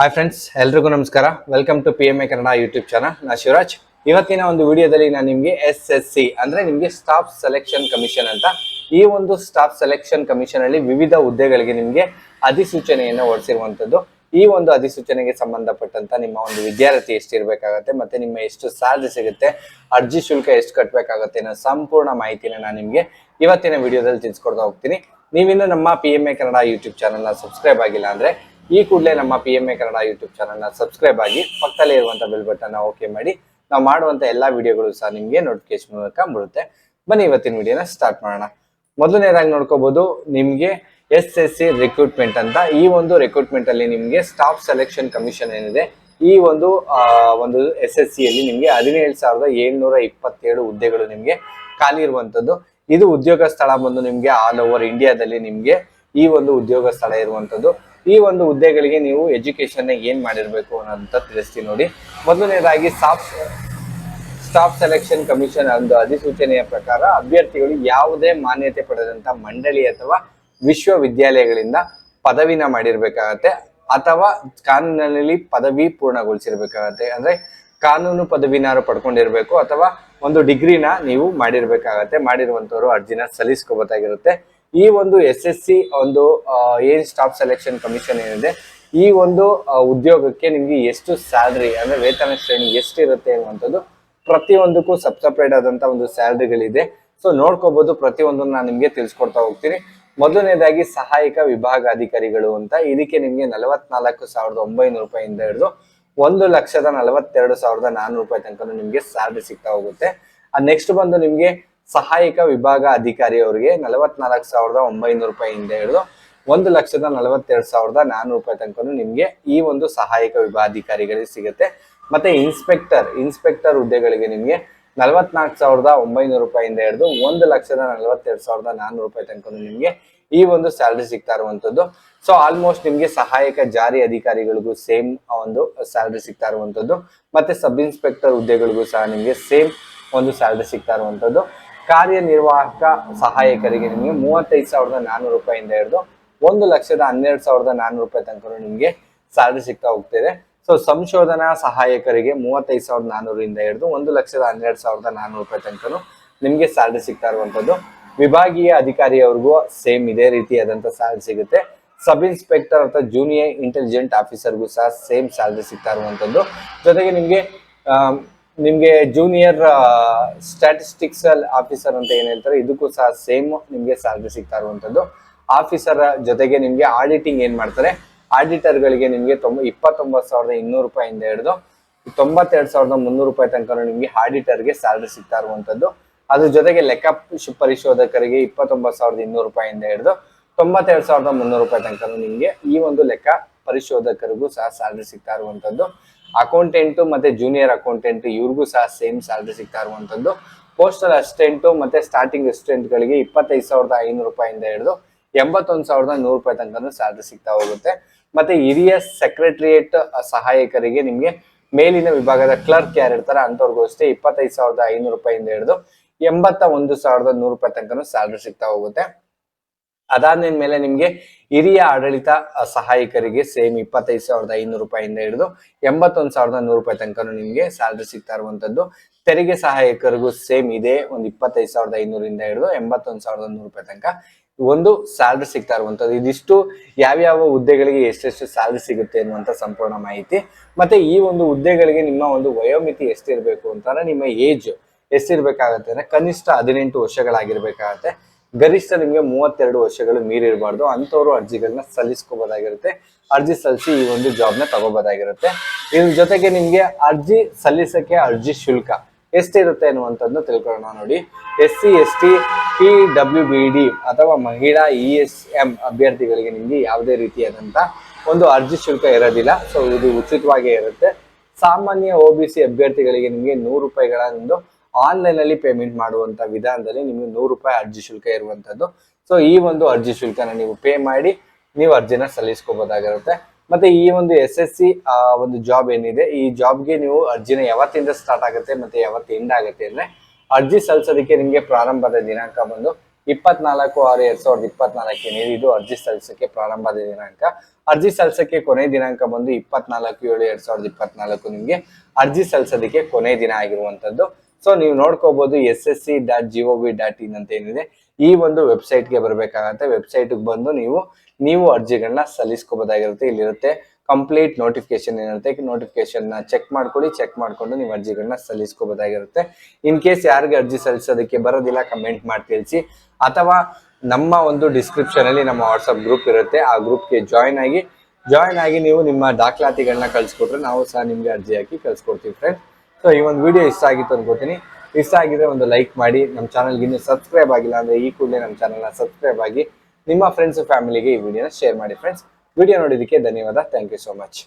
Hi friends ಎಲ್ರಿಗೂ ನಮಸ್ಕಾರ. Welcome to P M A Kannada YouTube channel ನಾ ಶಿವರಾಜ್. ಇವತ್ತಿನ ಒಂದು ವಿಡಿಯೋದಲ್ಲಿ ನಾನು ನಿಮಗೆ ಎಸ್ ಎಸ್ ಸಿ ಅಂದರೆ ನಿಮಗೆ ಸ್ಟಾಫ್ ಸೆಲೆಕ್ಷನ್ ಕಮಿಷನ್ ಅಂತ ಈ ಒಂದು ಸ್ಟಾಫ್ ಸೆಲೆಕ್ಷನ್ ಕಮಿಷನ್ ಅಲ್ಲಿ ವಿವಿಧ ಹುದ್ದೆಗಳಿಗೆ ನಿಮಗೆ ಅಧಿಸೂಚನೆಯನ್ನು ಹೊರಡಿಸಿರುವಂಥದ್ದು ಈ ಒಂದು ಅಧಿಸೂಚನೆಗೆ ಸಂಬಂಧಪಟ್ಟಂತ ನಿಮ್ಮ ಒಂದು ವಿದ್ಯಾರ್ಥಿ ಎಷ್ಟಿರಬೇಕಾಗತ್ತೆ ಮತ್ತೆ ನಿಮ್ಮ ಎಷ್ಟು ಸ್ಯಾಲ್ರಿ ಸಿಗುತ್ತೆ, ಅರ್ಜಿ ಶುಲ್ಕ ಎಷ್ಟು ಕಟ್ಟಬೇಕಾಗತ್ತೆ ಅನ್ನೋ ಸಂಪೂರ್ಣ ಮಾಹಿತಿನ ನಾನು ನಿಮಗೆ ಇವತ್ತಿನ ವಿಡಿಯೋದಲ್ಲಿ ತಿಳಿಸ್ಕೊಡ್ತಾ ಹೋಗ್ತೀನಿ. ನೀವಿನ್ನು ನಮ್ಮ P M A Kannada YouTube ಚಾನಲ್ನ ಸಬ್ಸ್ಕ್ರೈಬ್ ಆಗಿಲ್ಲ ಅಂದ್ರೆ ಈ ಕೂಡಲೇ ನಮ್ಮ P M A Kannada YouTube ಚಾನಲ್ನ ಸಬ್ಸ್ಕ್ರೈಬ್ ಆಗಿ ಪಕ್ಕದಲ್ಲೇ ಇರುವಂಥ ಬೆಲ್ ಬಟನ್ ಓಕೆ ಮಾಡಿ. ನಾವು ಮಾಡುವಂಥ ಎಲ್ಲ ವಿಡಿಯೋಗಳು ಸಹ ನಿಮಗೆ ನೋಟಿಫಿಕೇಶನ್ ಮೂಲಕ ಬರುತ್ತೆ. ಬನ್ನಿ ಇವತ್ತಿನ ವಿಡಿಯೋನ ಸ್ಟಾರ್ಟ್ ಮಾಡೋಣ. ಮೊದಲನೇದಾಗಿ ನೋಡ್ಕೋಬೋದು, ನಿಮಗೆ ಎಸ್ ಎಸ್ ಸಿ ರಿಕ್ರೂಟ್ಮೆಂಟ್ ಅಂತ. ಈ ಒಂದು ರಿಕ್ರೂಟ್ಮೆಂಟ್ ಅಲ್ಲಿ ನಿಮಗೆ ಸ್ಟಾಫ್ ಸೆಲೆಕ್ಷನ್ ಕಮಿಷನ್ ಏನಿದೆ, ಈ ಒಂದು ಒಂದು ಎಸ್ ಎಸ್ ಸಿಯಲ್ಲಿ ನಿಮ್ಗೆ ಹದಿನೇಳು ಸಾವಿರದ ಏಳ್ನೂರ ಇಪ್ಪತ್ತೇಳು ಹುದ್ದೆಗಳು ನಿಮಗೆ ಖಾಲಿ ಇರುವಂಥದ್ದು ಇದು ಉದ್ಯೋಗ ಸ್ಥಳ ಬಂದು ನಿಮಗೆ ಆಲ್ ಓವರ್ ಇಂಡಿಯಾದಲ್ಲಿ ನಿಮಗೆ ಈ ಒಂದು ಉದ್ಯೋಗ ಸ್ಥಳ ಇರುವಂತದ್ದು. ಈ ಒಂದು ಹುದ್ದೆಗಳಿಗೆ ನೀವು ಎಜುಕೇಶನ್ ಏನ್ ಮಾಡಿರ್ಬೇಕು ಅನ್ನೋಂತ ತಿಳಿಸ್ತೀನಿ ನೋಡಿ. ಮೊದಲನೇದಾಗಿ ಸ್ಟಾಫ್ ಸ್ಟಾಫ್ ಸೆಲೆಕ್ಷನ್ ಕಮಿಷನ್ ಒಂದು ಅಧಿಸೂಚನೆಯ ಪ್ರಕಾರ ಅಭ್ಯರ್ಥಿಗಳು ಯಾವುದೇ ಮಾನ್ಯತೆ ಪಡೆದಂತ ಮಂಡಳಿ ಅಥವಾ ವಿಶ್ವವಿದ್ಯಾಲಯಗಳಿಂದ ಪದವಿನ ಮಾಡಿರ್ಬೇಕಾಗತ್ತೆ ಅಥವಾ ಕಾನೂನಿನಲ್ಲಿ ಪದವಿ ಪೂರ್ಣಗೊಳಿಸಿರ್ಬೇಕಾಗತ್ತೆ. ಅಂದ್ರೆ ಕಾನೂನು ಪದವಿನಾರು ಪಡ್ಕೊಂಡಿರ್ಬೇಕು ಅಥವಾ ಒಂದು ಡಿಗ್ರಿನ ನೀವು ಮಾಡಿರ್ಬೇಕಾಗತ್ತೆ. ಮಾಡಿರುವಂತವರು ಅರ್ಜಿನ ಸಲ್ಲಿಸ್ಕೋಬೇಕಾಗಿರುತ್ತೆ ಈ ಒಂದು ಎಸ್ ಎಸ್ ಸಿ ಒಂದು ಆ, ಏನ್ ಸ್ಟಾಫ್ ಸೆಲೆಕ್ಷನ್ ಕಮಿಷನ್ ಏನಿದೆ ಈ ಒಂದು ಉದ್ಯೋಗಕ್ಕೆ ನಿಮ್ಗೆ ಎಷ್ಟು ಸ್ಯಾಲ್ರಿ ಅಂದ್ರೆ ವೇತನ ಶ್ರೇಣಿ ಎಷ್ಟಿರುತ್ತೆ ಅನ್ನುವಂಥದ್ದು ಪ್ರತಿಯೊಂದಕ್ಕೂ ಸಬ್ ಸಪ್ರೇಟ್ ಆದಂತ ಒಂದು ಸ್ಯಾಲ್ರಿಗಳಿದೆ. ಸೊ ನೋಡ್ಕೋಬಹುದು ಪ್ರತಿಯೊಂದನ್ನು ನಾನು ನಿಮ್ಗೆ ತಿಳಿಸ್ಕೊಡ್ತಾ ಹೋಗ್ತೀನಿ. ಮೊದಲನೇದಾಗಿ ಸಹಾಯಕ ವಿಭಾಗಾಧಿಕಾರಿಗಳು ಅಂತ ಇದಕ್ಕೆ ನಿಮ್ಗೆ ನಲವತ್ನಾಲ್ಕು ಸಾವಿರದ ಒಂಬೈನೂರು ರೂಪಾಯಿಂದ ಹಿಡಿದು ಒಂದು ಲಕ್ಷದ ನಲವತ್ತೆರಡು ಸಾವಿರದ ನಾನ್ನೂರು ರೂಪಾಯಿ ತನಕ ನಿಮ್ಗೆ ಸ್ಯಾಲ್ರಿ ಸಿಗ್ತಾ ಹೋಗುತ್ತೆ. ನೆಕ್ಸ್ಟ್ ಬಂದು ನಿಮ್ಗೆ ಸಹಾಯಕ ವಿಭಾಗ ಅಧಿಕಾರಿ ಅವರಿಗೆ ನಲವತ್ನಾಲ್ಕು ಸಾವಿರದ ಒಂಬೈನೂರು ರೂಪಾಯಿಯಿಂದ ಹಿಡಿದು ಒಂದು ಲಕ್ಷದ ನಲವತ್ತೆರಡು ಸಾವಿರದ ನಾನ್ನೂರು ರೂಪಾಯಿ ತನಕನು ನಿಮಗೆ ಈ ಒಂದು ಸಹಾಯಕ ವಿಭಾಗಾಧಿಕಾರಿಗಳಿಗೆ ಸಿಗುತ್ತೆ. ಮತ್ತೆ ಇನ್ಸ್ಪೆಕ್ಟರ್ ಇನ್ಸ್ಪೆಕ್ಟರ್ ಹುದ್ದೆಗಳಿಗೆ ನಿಮಗೆ ನಲವತ್ನಾಲ್ಕು ಸಾವಿರದ ಒಂಬೈನೂರು ರೂಪಾಯಿಂದ ಹಿಡಿದು ಒಂದು ಲಕ್ಷದ ನಲವತ್ತೆರಡು ಸಾವಿರದ ನಾನ್ನೂರು ರೂಪಾಯಿ ತನಕನು ನಿಮಗೆ ಈ ಒಂದು ಸ್ಯಾಲ್ರಿ ಸಿಗ್ತಾ ಇರುವಂಥದ್ದು. ಸೊ ಆಲ್ಮೋಸ್ಟ್ ನಿಮಗೆ ಸಹಾಯಕ ಜಾರಿ ಅಧಿಕಾರಿಗಳಿಗೂ ಸೇಮ್ ಒಂದು ಸ್ಯಾಲ್ರಿ ಸಿಗ್ತಾ ಇರುವಂಥದ್ದು. ಮತ್ತೆ ಸಬ್ ಇನ್ಸ್ಪೆಕ್ಟರ್ ಹುದ್ದೆಗಳಿಗೂ ಸಹ ನಿಮಗೆ ಸೇಮ್ ಒಂದು ಸ್ಯಾಲ್ರಿ ಸಿಗ್ತಾ ಇರುವಂತದ್ದು ಕಾರ್ಯನಿರ್ವಾಹಕ ಸಹಾಯಕರಿಗೆ ನಿಮಗೆ ಮೂವತ್ತೈದು ಸಾವಿರದ ನಾನ್ನೂರು ರೂಪಾಯಿಂದ ಹಿಡಿದು ಒಂದು ಲಕ್ಷದ ಹನ್ನೆರಡು ಸಾವಿರದ ನಾನ್ನೂರು ರೂಪಾಯಿ ತನಕ ನಿಮಗೆ ಸ್ಯಾಲ್ರಿ ಸಿಗ್ತಾ ಹೋಗ್ತಿದೆ. ಸೊ ಸಂಶೋಧನಾ ಸಹಾಯಕರಿಗೆ ಮೂವತ್ತೈದು ಸಾವಿರದ ನಾನ್ನೂರಿಂದ ಹಿಡಿದು ಒಂದು ಲಕ್ಷದ ಹನ್ನೆರಡು ಸಾವಿರದ ನಾನ್ನೂರು ರೂಪಾಯಿ ತನಕ ನಿಮಗೆ ಸ್ಯಾಲ್ರಿ ಸಿಗ್ತಾ ಇರುವಂಥದ್ದು. ವಿಭಾಗೀಯ ಅಧಿಕಾರಿಯವ್ರಿಗೂ ಸೇಮ್ ಇದೇ ರೀತಿಯಾದಂಥ ಸ್ಯಾಲ್ರಿ ಸಿಗುತ್ತೆ. ಸಬ್ ಇನ್ಸ್ಪೆಕ್ಟರ್ ಅಥವಾ ಜೂನಿಯರ್ ಇಂಟೆಲಿಜೆಂಟ್ ಆಫೀಸರ್ಗೂ ಸಹ ಸೇಮ್ ಸ್ಯಾಲ್ರಿ ಸಿಗ್ತಾ ಇರುವಂಥದ್ದು. ಜೊತೆಗೆ ನಿಮ್ಗೆ ನಿಮ್ಗೆ ಜೂನಿಯರ್ ಸ್ಟಾಟಿಸ್ಟಿಕ್ಸ್ ಆಫೀಸರ್ ಅಂತ ಏನ್ ಹೇಳ್ತಾರೆ, ಇದಕ್ಕೂ ಸಹ ಸೇಮ್ ನಿಮ್ಗೆ ಸ್ಯಾಲ್ರಿ ಸಿಗ್ತಾ ಇರುವಂತದ್ದು. ಆಫೀಸರ್ ಜೊತೆಗೆ ನಿಮ್ಗೆ ಆಡಿಟಿಂಗ್ ಏನ್ ಮಾಡ್ತಾರೆ ಆಡಿಟರ್ ಗಳಿಗೆ ನಿಮ್ಗೆ ತೊಂಬ ಇಪ್ಪತ್ತೊಂಬತ್ತು ಸಾವಿರದ ಇನ್ನೂರು ರೂಪಾಯಿಂದ ಹಿಡಿದು, ತೊಂಬತ್ತೆರಡು ಸಾವಿರದ ಮುನ್ನೂರು ರೂಪಾಯಿ ತನಕ ನಿಮ್ಗೆ ಆಡಿಟರ್ಗೆ ಸ್ಯಾಲ್ರಿ ಸಿಗ್ತಾ ಇರುವಂತದ್ದು. ಅದ್ರ ಜೊತೆಗೆ ಲೆಕ್ಕ ಪರಿಶೋಧಕರಿಗೆ ಇಪ್ಪತ್ತೊಂಬತ್ತು ಸಾವಿರದ ಇನ್ನೂರು ರೂಪಾಯಿಂದ ಹಿಡಿದು, ತೊಂಬತ್ತೆರಡು ಸಾವಿರದ ಮುನ್ನೂರು ರೂಪಾಯಿ ತನಕ ನಿಮ್ಗೆ ಈ ಒಂದು ಲೆಕ್ಕ ಪರಿಶೋಧಕರಿಗೂ ಸಹ ಸ್ಯಾಲ್ರಿ ಸಿಗ್ತಾ ಇರುವಂತದ್ದು. ಅಕೌಂಟೆಂಟ್ ಮತ್ತೆ ಜೂನಿಯರ್ ಅಕೌಂಟೆಂಟ್ ಇವ್ರಿಗೂ ಸಹ ಸೇಮ್ ಸ್ಯಾಲ್ರಿ ಸಿಗ್ತಾ ಇರುವಂಥದ್ದು ಪೋಸ್ಟಲ್ ಅಸಿಸ್ಟೆಂಟ್ ಮತ್ತೆ ಸ್ಟಾರ್ಟಿಂಗ್ ಅಸಿಸ್ಟೆಂಟ್ ಗಳಿಗೆ ಇಪ್ಪತ್ತೈದು ಸಾವಿರದ ಐನೂರು ರೂಪಾಯಿಂದ ಹಿಡಿದು ಎಂಬತ್ತೊಂದು ಸಾವಿರದ ನೂರು ರೂಪಾಯಿ ತನಕ ಸ್ಯಾಲ್ರಿ ಸಿಗ್ತಾ ಹೋಗುತ್ತೆ. ಮತ್ತೆ ಹಿರಿಯ ಸೆಕ್ರೆಟ್ರಿಯೇಟ್ ಸಹಾಯಕರಿಗೆ ನಿಮಗೆ ಮೇಲಿನ ವಿಭಾಗದ ಕ್ಲರ್ಕ್ ಯಾರು ಇರ್ತಾರೆ ಅಂಥವ್ರಿಗೂ ಅಷ್ಟೇ ಇಪ್ಪತ್ತೈದು ಸಾವಿರದ ಐನೂರು ರೂಪಾಯಿಂದ ಹಿಡಿದು ಎಂಬತ್ತ ಒಂದು ಸಾವಿರದ ನೂರು ರೂಪಾಯಿ ತನಕ ಸ್ಯಾಲ್ರಿ ಸಿಗ್ತಾ ಹೋಗುತ್ತೆ. ಅದಾದ್ಮೇಲೆ ನಿಮ್ಗೆ ಹಿರಿಯ ಆಡಳಿತ ಸಹಾಯಕರಿಗೆ ಸೇಮ್ ಇಪ್ಪತ್ತೈದು ಸಾವಿರದ ಐನೂರು ರೂಪಾಯಿಂದ ಹಿಡಿದು ಎಂಬತ್ತೊಂದು ಸಾವಿರದ ನೂರು ರೂಪಾಯಿ ತನಕ ನಿಮಗೆ ಸ್ಯಾಲ್ರಿ ಸಿಗ್ತಾ ಇರುವಂತದ್ದು. ತೆರಿಗೆ ಸಹಾಯಕರಿಗೂ ಸೇಮ್ ಇದೆ ಒಂದು ಇಪ್ಪತ್ತೈದು ಸಾವಿರದ ಐನೂರಿಂದ ಹಿಡಿದು ಎಂಬತ್ತೊಂದು ಸಾವಿರದ ನೂರು ರೂಪಾಯಿ ತನಕ ಒಂದು ಸ್ಯಾಲ್ರಿ ಸಿಗ್ತಾ ಇರುವಂತದ್ದು. ಇದಿಷ್ಟು ಯಾವ್ಯಾವ ಹುದ್ದೆಗಳಿಗೆ ಎಷ್ಟೆಷ್ಟು ಸ್ಯಾಲ್ರಿ ಸಿಗುತ್ತೆ ಅನ್ನುವಂತ ಸಂಪೂರ್ಣ ಮಾಹಿತಿ. ಮತ್ತೆ ಈ ಒಂದು ಹುದ್ದೆಗಳಿಗೆ ನಿಮ್ಮ ಒಂದು ವಯೋಮಿತಿ ಎಷ್ಟಿರಬೇಕು ಅಂತಂದ್ರೆ ನಿಮ್ಮ ಏಜ್ ಎಷ್ಟಿರ್ಬೇಕಾಗತ್ತೆ ಅಂದ್ರೆ ಕನಿಷ್ಠ ಹದಿನೆಂಟು ವರ್ಷಗಳಾಗಿರ್ಬೇಕಾಗತ್ತೆ. ಗರಿಷ್ಠ ನಿಮಗೆ ಮೂವತ್ತೆರಡು ವರ್ಷಗಳು ಮೀರಿರಬಾರ್ದು ಅಂಥವ್ರು ಅರ್ಜಿಗಳನ್ನ ಸಲ್ಲಿಸ್ಕೋಬೋದಾಗಿರುತ್ತೆ. ಅರ್ಜಿ ಸಲ್ಲಿಸಿ ಈ ಒಂದು ಜಾಬ್ನ ತಗೋಬೋದಾಗಿರುತ್ತೆ. ಇದ್ರ ಜೊತೆಗೆ ನಿಮಗೆ ಅರ್ಜಿ ಸಲ್ಲಿಸಕ್ಕೆ ಅರ್ಜಿ ಶುಲ್ಕ ಎಷ್ಟಿರುತ್ತೆ ಅನ್ನುವಂಥದ್ದನ್ನ ತಿಳ್ಕೊಳ್ಳೋಣ ನೋಡಿ. S C, S T, P, W, B, D ಅಥವಾ ಮಹಿಳಾ ಇ ಎಸ್ ಎಂ ಅಭ್ಯರ್ಥಿಗಳಿಗೆ ನಿಮಗೆ ಯಾವುದೇ ರೀತಿಯಾದಂಥ ಒಂದು ಅರ್ಜಿ ಶುಲ್ಕ ಇರೋದಿಲ್ಲ. ಸೊ ಇದು ಉಚಿತವಾಗೇ ಇರುತ್ತೆ. ಸಾಮಾನ್ಯ ಒ ಬಿ ಸಿ ಅಭ್ಯರ್ಥಿಗಳಿಗೆ ನಿಮಗೆ ನೂರು ರೂಪಾಯಿಗಳ ಒಂದು ಆನ್ಲೈನ್ ಅಲ್ಲಿ ಪೇಮೆಂಟ್ ಮಾಡುವಂತ ವಿಧಾನದಲ್ಲಿ ನಿಮಗೆ ನೂರು ರೂಪಾಯಿ ಅರ್ಜಿ ಶುಲ್ಕ ಇರುವಂತದ್ದು. ಸೊ ಈ ಒಂದು ಅರ್ಜಿ ಶುಲ್ಕನ ನೀವು ಪೇ ಮಾಡಿ, ನೀವು ಅರ್ಜಿನ ಸಲ್ಲಿಸ್ಕೋಬಹುದಾಗಿರುತ್ತೆ ಮತ್ತೆ ಈ ಒಂದು ಎಸ್ ಎಸ್ ಸಿ ಒಂದು ಜಾಬ್ ಏನಿದೆ, ಈ ಜಾಬ್ಗೆ ನೀವು ಅರ್ಜಿನ ಯಾವತ್ತಿಂದ ಸ್ಟಾರ್ಟ್ ಆಗುತ್ತೆ ಮತ್ತೆ ಯಾವತ್ತು ಎಂಡ್ ಆಗುತ್ತೆ ಅಂದ್ರೆ, ಅರ್ಜಿ ಸಲ್ಲಿಸೋದಕ್ಕೆ ನಿಮಗೆ ಪ್ರಾರಂಭದ ದಿನಾಂಕ ಬಂದು ಇಪ್ಪತ್ನಾಲ್ಕು ಆರು ಎರಡ್ ಸಾವಿರದ ಇಪ್ಪತ್ನಾಲ್ಕೇನಿದೆ ಇದು ಅರ್ಜಿ ಸಲ್ಲಿಸೋಕೆ ಪ್ರಾರಂಭದ ದಿನಾಂಕ. ಅರ್ಜಿ ಸಲ್ಲಿಸೋಕೆ ಕೊನೆ ದಿನಾಂಕ ಬಂದು ಇಪ್ಪತ್ನಾಲ್ಕು ಏಳು ಎರಡ್ ಸಾವಿರದ ಇಪ್ಪತ್ನಾಲ್ಕು ನಿಮಗೆ ಅರ್ಜಿ ಸಲ್ಲಿಸೋದಕ್ಕೆ ಕೊನೆ ದಿನ ಆಗಿರುವಂತದ್ದು. ಸೊ ನೀವು ನೋಡ್ಕೋಬಹುದು S S C dot G V dot in ಅಂತ ಏನಿದೆ. ಈ ಒಂದು ವೆಬ್ಸೈಟ್ಗೆ ಬರಬೇಕಾಗತ್ತೆ. ವೆಬ್ಸೈಟ್ಗೆ ಬಂದು ನೀವು ನೀವು ಅರ್ಜಿಗಳನ್ನ ಸಲ್ಲಿಸ್ಕೋಬೋದಾಗಿರುತ್ತೆ. ಇಲ್ಲಿರುತ್ತೆ ಕಂಪ್ಲೀಟ್ ನೋಟಿಫಿಕೇಶನ್ ಏನಿರುತ್ತೆ. ನೋಟಿಫಿಕೇಶನ್ನ ಚೆಕ್ ಮಾಡ್ಕೊಳ್ಳಿ. ಚೆಕ್ ಮಾಡ್ಕೊಂಡು ನೀವು ಅರ್ಜಿಗಳನ್ನ ಸಲ್ಲಿಸ್ಕೋಬೋದಾಗಿರುತ್ತೆ. ಇನ್ ಕೇಸ್ ಯಾರಿಗೆ ಅರ್ಜಿ ಸಲ್ಲಿಸೋದಕ್ಕೆ ಬರೋದಿಲ್ಲ ಕಮೆಂಟ್ ಮಾಡಿ ತಿಳಿಸಿ. ಅಥವಾ ನಮ್ಮ ಒಂದು ಡಿಸ್ಕ್ರಿಪ್ಷನ್ ಅಲ್ಲಿ ನಮ್ಮ ವಾಟ್ಸಪ್ ಗ್ರೂಪ್ ಇರುತ್ತೆ. ಆ ಗ್ರೂಪ್ಗೆ ಜಾಯ್ನ್ ಆಗಿ ಜಾಯ್ನ್ ಆಗಿ ನೀವು ನಿಮ್ಮ ದಾಖಲಾತಿಗಳನ್ನ ಕಳ್ಸಿಕೊಟ್ರೆ ನಾವು ಸಹ ನಿಮಗೆ ಅರ್ಜಿ ಹಾಕಿ ಕಳ್ಸಿಕೊಡ್ತೀವಿ ಫ್ರೆಂಡ್ಸ್ ಸೊ ಈ ಒಂದು ವಿಡಿಯೋ ಇಷ್ಟ ಆಗಿತ್ತು ಅನ್ಕೋತೀನಿ. ಇಷ್ಟ ಆಗಿದ್ರೆ ಒಂದು ಲೈಕ್ ಮಾಡಿ. ನಮ್ಮ ಚಾನಲ್ಗೆ ಇನ್ನೂ ಸಬ್ಸ್ಕ್ರೈಬ್ ಆಗಿಲ್ಲ ಅಂದ್ರೆ ಈ ಕೂಡಲೇ ನಮ್ಮ ಚಾನಲ್ನ ಸಬ್ಸ್ಕ್ರೈಬ್ ಆಗಿ ನಿಮ್ಮ ಫ್ರೆಂಡ್ಸ್ ಫ್ಯಾಮಿಲಿಗೆ ಈ ವಿಡಿಯೋನ ಶೇರ್ ಮಾಡಿ ಫ್ರೆಂಡ್ಸ್ ವಿಡಿಯೋ ನೋಡಿದ್ದಕ್ಕೆ ಧನ್ಯವಾದ. Thank you so much